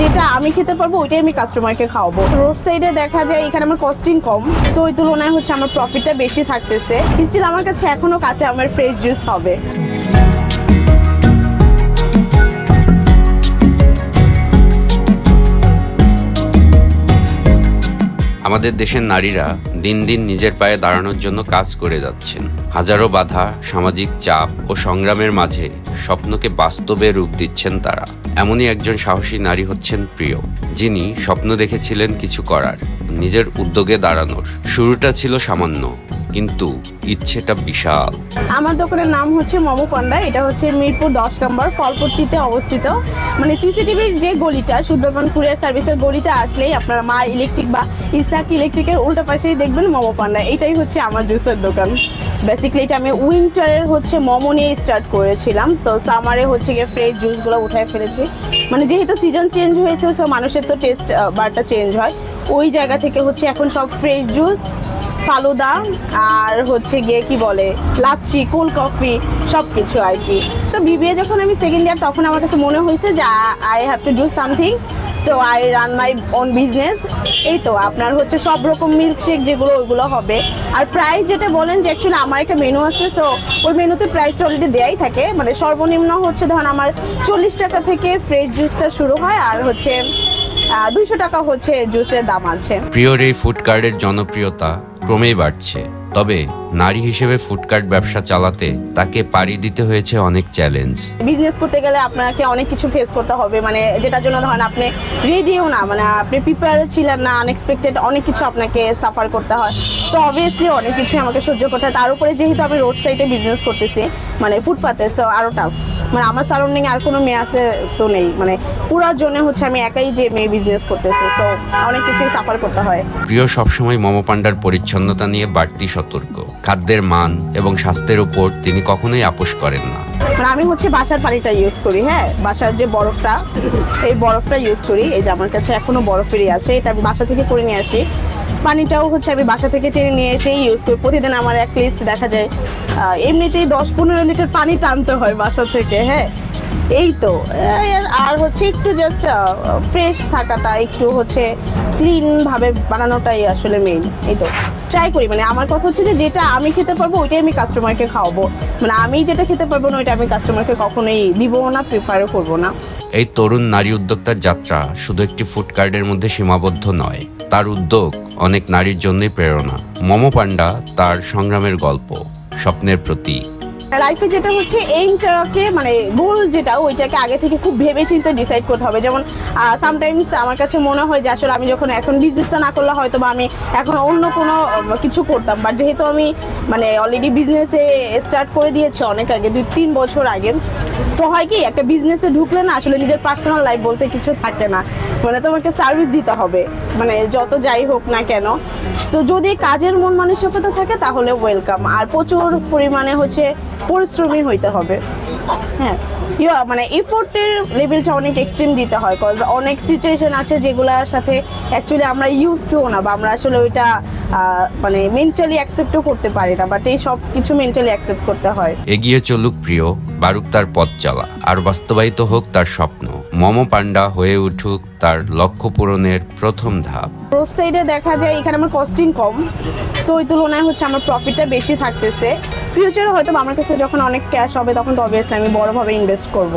যেটা আমি খেতে পারব, ওইটাই আমি কাস্টমারকে খাওয়াবো। রোড সাইডে দেখা যায় এখানে আমার কস্টিং কম সো ওই তুলনায় হচ্ছে আমার প্রফিটটা বেশি থাকতেছে। স্টিল আমার কাছে এখনও কাঁচা, আমার ফ্রেশ জুস হবে। আমাদের দেশের নারীরা দিন দিন নিজের পায়ে দাঁড়ানোর জন্য কাজ করে যাচ্ছেন। হাজারো বাধা, সামাজিক চাপ ও সংগ্রামের মাঝে স্বপ্নকে বাস্তবে রূপ দিচ্ছেন তারা। এমনই একজন সাহসী নারী হচ্ছেন প্রিয়, যিনি স্বপ্ন দেখেছিলেন কিছু করার, নিজের উদ্যোগে দাঁড়ানোর। শুরুটা ছিল সামান্য, কিন্তু ইচ্ছেটা বিশাল। আমার দোকানের নাম হচ্ছে মমো পান্ডা, এটা হচ্ছে মিরপুর দশ নম্বর, ফলপট্টিতে অবস্থিত। মানে সিসিটিভির যে গলিটা, সুন্দরবন কুরিয়ার সার্ভিসের গলিতে আসলেই আপনারা মা ইলেকট্রিক বা ইসাক ইলেকট্রিকের উল্টো পাশেই দেখবেন মমো পান্ডা। এটাই হচ্ছে আমার জুসের দোকান। বেসিক্যালি এটা আমি উইন্টারের হচ্ছে মোমো নিয়ে স্টার্ট করেছিলাম। তো সামারে হচ্ছে গিয়ে ফ্রেশ জুসগুলো উঠায় ফেলেছি। মানে যেহেতু সিজন চেঞ্জ হয়েছে সো মানুষের তো টেস্ট বারটা চেঞ্জ হয়। ওই জায়গা থেকে হচ্ছে এখন সব ফ্রেশ জুস ফালুদা আর হচ্ছে গিয়ে কি বলে, লাচ্ছি কোল্ড কফি সব কিছু আর কি। তো বিবিএ যখন আমি সেকেন্ড ইয়ার তখন আমার কাছে মনে হয়েছে যে I have to do something so I run my own business এই তো, আপনার হচ্ছে সব রকম মিল্কশেক যেগুলো, ওইগুলো হবে। আর প্রাইস যেটা বলেন যে অ্যাকচুয়ালি আমার একটা মেনু আছে সো ওই মেনুতে প্রাইসটা অলরেডি দেয়াই থাকে। মানে সর্বনিম্ন হচ্ছে ধরুন আমার চল্লিশ টাকা থেকে ফ্রেশ জুসটা শুরু হয়, আর হচ্ছে দুইশো টাকা হচ্ছে জুসের দাম আছে। প্রিয়র এই ফুড কার্ডের জনপ্রিয়তা ক্রমেই বাড়ছে। তবে নারী হিসেবে ফুড কার্ট ব্যবসা চালাতে তাকে পাড়ি দিতে হয়েছে অনেক চ্যালেঞ্জ। বিজনেস করতে গেলে আপনাকে অনেক কিছু ফেস করতে হবে। মানে যেটার জন্য ধরেন আপনি রেডিও না মানে আপনি প্রিপেয়ার ছিলেন না আনএক্সপেক্টেড অনেক কিছু আপনাকে সাফার করতে হয়। তো অবভিয়াসলি অনেক কিছু আমাকে সহ্য করতে হয়। তার উপরে যেহেতু আমি রোড সাইডে বিজনেস করতেছি মানে ফুটপাতে সো আরও টাফ মানে আমার সারাউন্ডিং আর কোনো মেয়ে আছে তো নেই। মানে পুরো জনে হচ্ছে আমি একাই যে মেয়ে বিজনেস করতেছি সো অনেক কিছু সাফার করতে হয়। প্রিয়, সবসময় মমো পান্ডার পরিচ্ছন্নতা নিয়ে বাড়তি সতর্ক। খাদ্যের মান এবং স্বাস্থ্যের উপর তিনি কখনোই আপোষ করেন না। মানে আমি হচ্ছে বাসার পানিটা ইউজ করি হ্যাঁ? বাসার যে বরফটা, এই বরফটা ইউজ করি। এই যে আমার কাছে এখনও বরফেরই আছে, এটা আমি বাসা থেকে করে নিয়ে আসি। পানিটাও হচ্ছে আমি বাসা থেকে টেনে নিয়ে এসেই ইউজ করি। প্রতিদিন আমার এক লিস্ট দেখা যায় এমনিতেই দশ পনেরো লিটার পানি টানতে হয় বাসা থেকে হ্যাঁ? এই তো আর হচ্ছে একটু জাস্ট ফ্রেশ থাকাটা, একটু হচ্ছে ক্লিন ভাবে বানানোটাই আসলে মেইন এই তো। ট্রাই করি মানে আমার কথা হচ্ছে যে যেটা আমি খেতে পারব, ওইটাই আমি কাস্টমারকে খাওয়াবো। মানে আমি যেটা খেতে পারব না, ওইটা আমি কাস্টমারকে কখনোই দিব না প্রিফারও করব না। এই তরুণ নারী উদ্যোক্তার যাত্রা শুধু একটি ফুড কার্ডের মধ্যে সীমাবদ্ধ নয়, তার উদ্যোগ অনেক নারীর জন্যই প্রেরণা। মমো পান্ডা, তার সংগ্রামের গল্প, স্বপ্নের প্রতীক। লাইফে যেটা হচ্ছে এইমটাকে মানে গোল যেটা, ওইটাকে আগে থেকে খুব ভেবে চিন্তে ডিসাইড করতে হবে। যেমন সামটাইমস আমার কাছে মনে হয় যে আসলে আমি যখন এখন বিজনেসটা না করলে হয়তো বা আমি এখন অন্য কোনো কিছু করতাম। বাট যেহেতু আমি মানে অলরেডি বিজনেসে স্টার্ট করে দিয়েছি অনেক আগে, দুই, তিন বছর আগে সো হয় কি, একটা বিজনেসে ঢুকলে না আসলে নিজের পার্সোনাল লাইফ বলতে কিছু থাকে না। মানে তোমাকে সার্ভিস দিতে হবে। মানে যত যাই হোক না কেন। সো যদি কাজের মন মানসিকতা থাকে তাহলে ওয়েলকাম আর প্রচুর পরিমাণে হচ্ছে পরিশ্রমী হইতে হবে। হ্যাঁ। ইয়া মানে এফোর্টের লেভেলটা অনেক এক্সট্রিম দিতে হয় কজ অনেক সিচুয়েশন আছে যেগুলোর সাথে অ্যাকচুয়ালি আমরা ইউজ টু না বা আমরা আসলে ওইটা মানে মেন্টালি অ্যাকসেপ্টও করতে পারি না বাট এই সব কিছু মেন্টালি অ্যাকসেপ্ট করতে হয়। এগিয়ে চলুক প্রিয় বারুক তার পথ চলা আর বাস্তবায়িত হোক তার স্বপ্ন। মমো পান্ডা হয়ে উঠুক তার লক্ষ্য পূরণের প্রথম ধাপ। রোড সাইডে দেখা যায় এখানে আমার কস্টিং কম সো ওই তুলনায় হচ্ছে আমার প্রফিটটা বেশি থাকতেছে। ফিউচারে হয়তো আমার কাছে যখন অনেক ক্যাশ হবে, তখন তো অবভিয়াসলি আমি বড়ভাবে ইনভেস্ট করব।